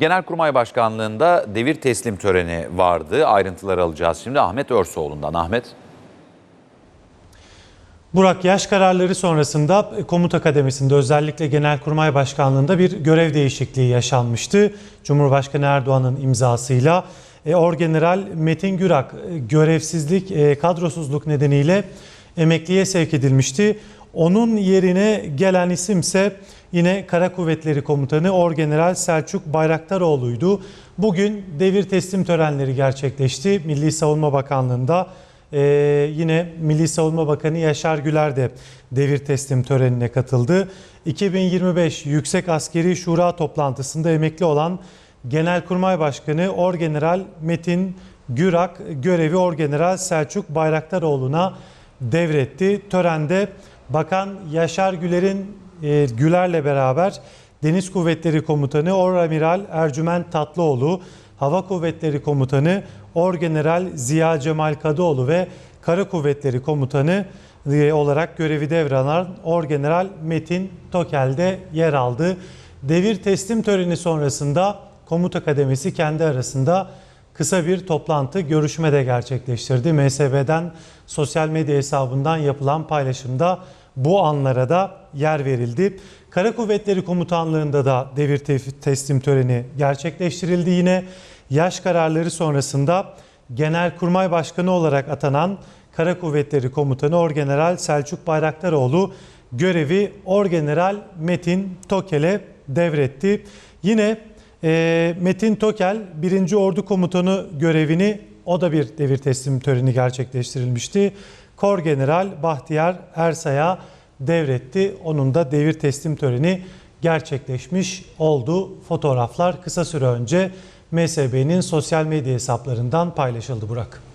Genelkurmay Başkanlığı'nda devir teslim töreni vardı. Ayrıntıları alacağız şimdi Ahmet Örsoğlu'ndan. Ahmet. Burak yaş kararları sonrasında komuta kademesinde özellikle Genelkurmay Başkanlığı'nda bir görev değişikliği yaşanmıştı. Cumhurbaşkanı Erdoğan'ın imzasıyla e, Orgeneral Metin Gürak e, görevsizlik, e, kadrosuzluk nedeniyle emekliye sevk edilmişti. Onun yerine gelen isimse yine Kara Kuvvetleri Komutanı Orgeneral Selçuk Bayraktaroğlu'ydu. Bugün devir teslim törenleri gerçekleşti. Milli Savunma Bakanlığı'nda ee, yine Milli Savunma Bakanı Yaşar Güler de devir teslim törenine katıldı. 2025 Yüksek Askeri Şura toplantısında emekli olan Genelkurmay Başkanı Orgeneral Metin Gürak görevi Orgeneral Selçuk Bayraktaroğlu'na devretti. Törende Bakan Yaşar Güler'in e, Güler'le beraber Deniz Kuvvetleri Komutanı Oramiral Ercüment Tatlıoğlu, Hava Kuvvetleri Komutanı Orgeneral Ziya Cemal Kadıoğlu ve Kara Kuvvetleri Komutanı e, olarak görevi devralan Orgeneral Metin Tokel de yer aldı. Devir teslim töreni sonrasında komuta kademesi kendi arasında kısa bir toplantı, görüşme de gerçekleştirdi. MSB'den sosyal medya hesabından yapılan paylaşımda bu anlara da yer verildi. Kara Kuvvetleri Komutanlığı'nda da devir te- teslim töreni gerçekleştirildi. Yine yaş kararları sonrasında Genelkurmay Başkanı olarak atanan Kara Kuvvetleri Komutanı Orgeneral Selçuk Bayraktaroğlu görevi Orgeneral Metin Tokel'e devretti. Yine e, Metin Tokel 1. Ordu Komutanı görevini o da bir devir teslim töreni gerçekleştirilmişti. Kor General Bahtiyar Ersay'a devretti. Onun da devir teslim töreni gerçekleşmiş oldu. Fotoğraflar kısa süre önce MSB'nin sosyal medya hesaplarından paylaşıldı Burak.